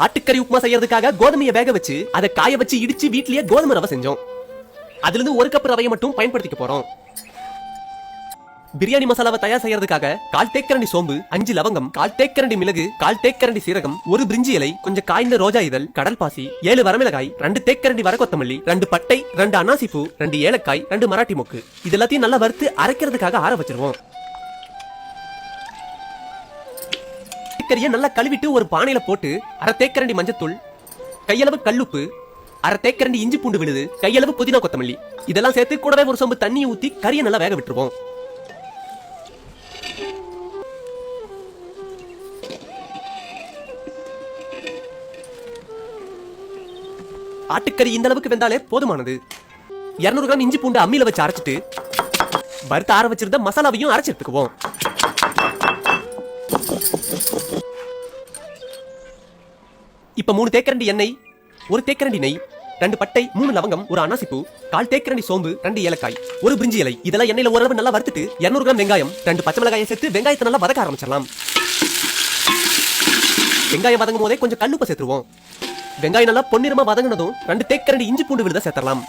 ஆட்டுக்கறி உப்புமா செய்யறதுக்காக கோதுமையை வேக வச்சு அதை காய வச்சு இடிச்சு வீட்லயே கோதுமை ரவை செஞ்சோம். அதுல இருந்து ஒரு கப் ரவையை மட்டும் பயன்படுத்திக்க போறோம். பிரியாணி மசாலாவை தயார் செய்யறதுக்காக கால் தேக்கரண்டி சோம்பு அஞ்சு லவங்கம் கால் தேக்கரண்டி மிளகு கால் தேக்கரண்டி சீரகம் ஒரு பிரிஞ்சி இலை கொஞ்சம் காய்ந்த ரோஜா இதழ் கடல் பாசி ஏழு வரமிளகாய் ரெண்டு தேக்கரண்டி வர கொத்தமல்லி ரெண்டு பட்டை ரெண்டு அன்னாசி பூ ரெண்டு ஏலக்காய் ரெண்டு மராட்டி மொக்கு இது எல்லாத்தையும் நல்லா வறுத்து அரைக்கிறதுக்காக ஆற வச்சிருவோம். கறியை நல்லா கழுவிட்டு ஒரு பானையில போட்டு அரை தேக்கரண்டி மஞ்சத்தூள் கையளவு கல்லுப்பு அரை தேக்கரண்டி இஞ்சி பூண்டு விழுது கையளவு புதினா கொத்தமல்லி. இதெல்லாம் சேர்த்து கூடவே ஒரு சொம்பு தண்ணியை ஊத்தி கறியை நல்லா வேக விட்டுருவோம். ஆட்டுக்கறி இந்த அளவுக்கு வெந்தாலே போதுமானது. 200 கிராம் இஞ்சி பூண்டு அம்மியில வச்சு அரைச்சிட்டு வறுத்து ஆற வச்சிருந்த மசாலாவையும் அரைச்சு எடுத்துக்குவோம். இப்ப மூணு தேக்கரண்டி எண்ணெய் ஒரு தேக்கரண்டி நெய் ரெண்டு பட்டை மூணு லவங்கம் ஒரு அனாசிப்பூ கால் தேக்கரண்டி சோம்பு ரெண்டு ஏலக்காய் ஒரு பிரிஞ்சி இலை. இதெல்லாம் எண்ணெயில ஓரளவு நல்லா வறுத்துட்டு 200 கிராம் வெங்காயம் ரெண்டு பச்சை மிளகாயை சேர்த்து வெங்காயத்தை நல்லா வதக்க ஆரம்பிச்சிடலாம். வெங்காயம் வதங்கும் போதே கொஞ்சம் கல்லுப்பை சேர்த்துருவோம். வெங்காயம் நல்லா பொன்னிறமா வதங்கினதும் ரெண்டு தேக்கரண்டி இஞ்சி பூண்டு விழுத சேர்த்தலாம்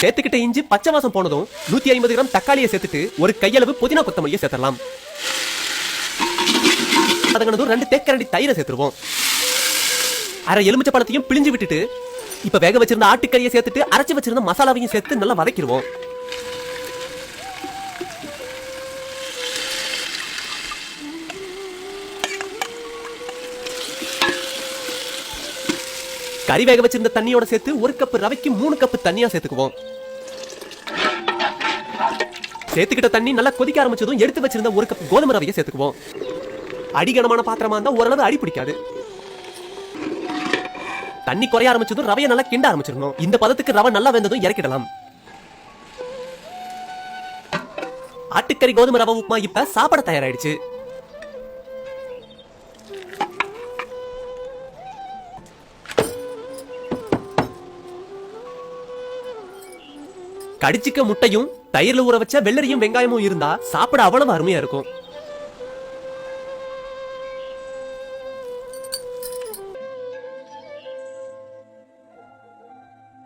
சேர்த்துக்கிட்ட இஞ்சி பச்சை வாசம் போனதும் நூத்தி ஐம்பது கிராம் தக்காளியை சேர்த்துட்டு ஒரு கையளவு புதினா கொத்தமல்லியை சேர்த்தலாம் வதங்கினதும் ரெண்டு தேக்கரண்டி தயிரை சேர்த்துருவோம். அரை எலுமிச்சை பழத்தையும் பிழிஞ்சு விட்டுட்டு இப்ப வேக வச்சிருந்த ஆட்டுக்கறியை சேர்த்துட்டு அரைச்சி வச்சிருந்த மசாலாவையும் சேர்த்து நல்லா வதக்கிடுவோம். கறி வேக வச்சிருந்த தண்ணியோட சேர்த்து ஒரு கப் ரவைக்கு மூணு கப் தண்ணியா சேர்த்துக்குவோம். சேர்த்துக்கிட்ட தண்ணி நல்லா கொதிக்க ஆரம்பிச்சதும் எடுத்து வச்சிருந்த ஒரு கப் கோதுமை ரவையை சேர்த்துக்குவோம். அடிகனமான பாத்திரமா இருந்தா ஓரளவு அடி பிடிக்காது. தண்ணி குறைய ஆரம்பிச்சதும் ரவையை நல்லா கிண்ட ஆரம்பிச்சிடணும். இந்த பதத்துக்கு ரவை நல்லா வெந்ததும் இறக்கிடலாம். ஆட்டுக்கறி கோதுமை ரவை உப்புமா இப்ப சாப்பிட தயாராயிடுச்சு. கடிச்சிக்க முட்டையும் தயிர்ல ஊற வச்ச வெள்ளரியும் வெங்காயமும் இருந்தா சாப்பிட அவ்வளவு அருமையா இருக்கும்.